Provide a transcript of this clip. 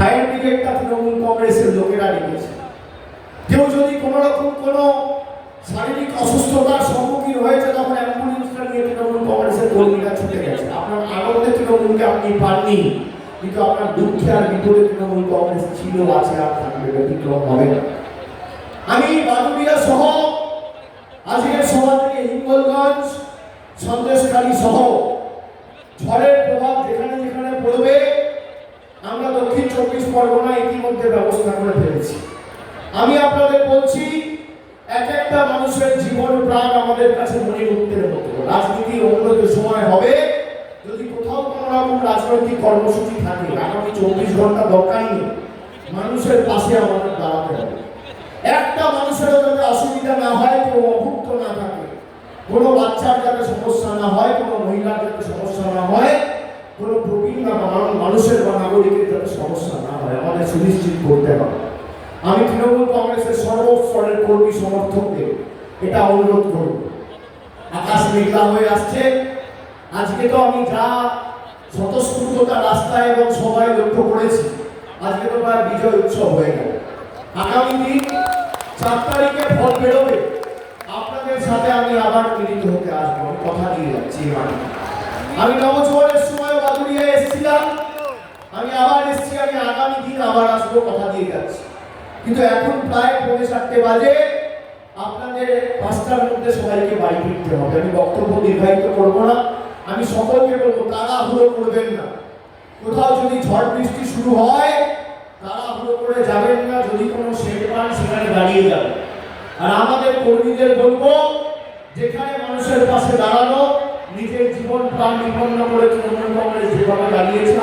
Fire ব্রিগেডটা Trinamool কংগ্রেসের লোকেরা রেখেছে। কেউ যদি কোনো রকম কোনো শারীরিক অসুস্থতার সম্মুখীন হয়েছে, তখন অ্যাম্বুলেন্সটা নিয়ে তৃণমূল কংগ্রেসের কর্মীরা ছুটে গেছে। আপনার আনন্দে তৃণমূলকে আপনি পাননি, কিন্তু আপনার দুঃখে আর বিপদে তৃণমূল কংগ্রেস ছিল, আছে আর থাকবে, ব্যতিক্রম হবে না। আমি বাদুড়িয়া সহ, আজকের সভা থেকে হিঙ্গলগঞ্জ সন্দেশকারী সহ, ঝড়ের প্রভাব যেখানে যেখানে পড়বে আমরা দক্ষিণ চব্বিশ পরগনা ইতিমধ্যে ব্যবস্থা করে ফেলেছি। আমি আপনাদের বলছি, এক একটা মানুষের জীবন প্রাণ আমাদের কাছে মনে উত্তের মতো রাজনীতি যে সময় হবে, যদি কোথাও কোনো রকম রাজনৈতিক কর্মসূচি থাকে, আগামী চব্বিশ ঘণ্টা দরকার নেই, মানুষের পাশে আমাদের দাঁড়াতে হবে। একটা মানুষেরও যাতে অসুবিধা না হয় কেউ অভুক্ত না থাকে, কোনো বাচ্চার যাতে সমস্যা না হয়, কোনো মহিলার যাতে সমস্যা না হয়, কোনো প্রবীণ বা মা- মানুষের বা নাগরিকের যাতে সমস্যা না হয়, আমাদের সুনিশ্চিত করতে হবে। আমি তৃণমূল কংগ্রেসের সর্বস্তরের কর্মী সমর্থকদের এটা অনুরোধ করব। আকাশ মেঘলা হয়ে আসছে। আজকে তো আমি যা স্বতঃস্ফূর্ততা রাস্তায় এবং সবাই লক্ষ্য করেছি, আজকে তো প্রায় বিজয় উৎসব হয়ে গেল। আগামী দিন চার তারিখে ফল বেরোবে। আপনাদের সাথে আমি আবার মিলিত হতে আসব। কথা দিয়ে যাচ্ছি আমি নবজোয়ারের সময় বাদুড়িয়ায় এসেছিলাম আমি আবার এসেছি আমি আগামী দিন আবার আসব, কথা দিয়ে যাচ্ছি। কিন্তু এখন প্রায় পৌনে চারটে বাজে। আপনাদের পাঁচটার মধ্যে সবাইকে বাড়ি ফিরতে হবে। আমি বক্তব্য দীর্ঘায়িত করব না। আমি সকলকে বলব, তাড়াহুড়ো করবেন না। কোথাও যদি ঝড় বৃষ্টি শুরু হয়, তাড়াহুড়ো করে যাবেন না। যদি কোনো শেড পান, সেখানে দাঁড়িয়ে যাবেন। আর আমাদের কর্মীদের বলব, যেখানে মানুষের পাশে দাঁড়ানো, নিজের জীবন প্রাণ বিপন্ন করে তৃণমূল কংগ্রেস যেভাবে দাঁড়িয়েছে